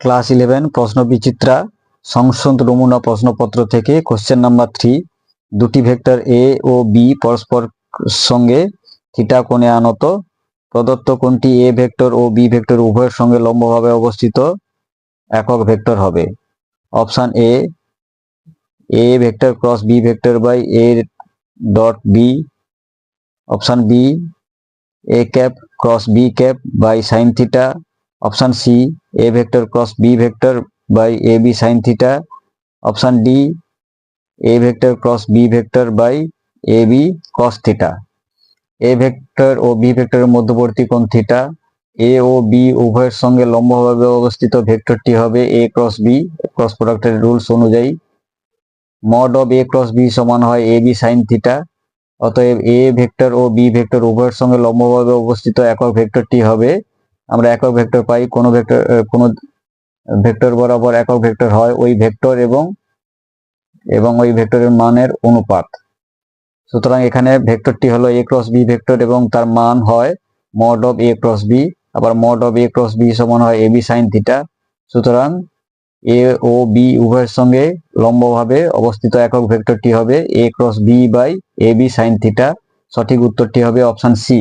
Class eleven, প্রশ্ন বিচিত্রা সংসদ নমুনা প্রশ্নপত্র থেকে কোশ্চেন নাম্বার থ্রি দুটি ভেক্টর এ ও বি পরস্পর সঙ্গে থিটা কোণে আনত। প্রদত্ত কোণটি এ ভেক্টর ও বি ভেক্টর উভয়ের সঙ্গে লম্বভাবে অবস্থিত। একক ভেক্টর হবে। Option A A vector cross B vector by A dot B option B A cap cross B cap by sine theta. Option C, A vector cross B vector by A B sine theta. Option D, A vector cross B vector by A B cos theta. A vector O B ভেক্টরের মধ্যবর্তী কোণ theta. এ ও B উভয়ের সঙ্গে লম্বভাবে অবস্থিত ভেক্টরটি হবে এ ক্রস বি, ক্রস প্রোডাক্টের রুলস অনুযায়ী। Mod of A cross B সমান হয় এ বি সাইন থিটা। অতএব এ ভেক্টর ও বি ভেক্টর উভয়ের সঙ্গে লম্বভাবে অবস্থিত একক ভেক্টরটি হবে আমরা একক ভেক্টর পাই, কোন ভেক্টর কোন ভেক্টর বরাবর একক ভেক্টর হয় ওই ভেক্টর এবং এবং ওই ভেক্টরের মানের অনুপাত। সুতরাং এখানে ভেক্টরটি হলো এ ক্রস বি ভেক্টর এবং তার মান হয় mod of A cross B আবার mod of A cross B সমান হয় এ বি সাইন থিটা সুতরাং এ ও বি উভয়ের সঙ্গে লম্বভাবে অবস্থিত একক ভেক্টরটি হবে A cross B by A B sine theta সঠিক উত্তরটি হবে অপশন সি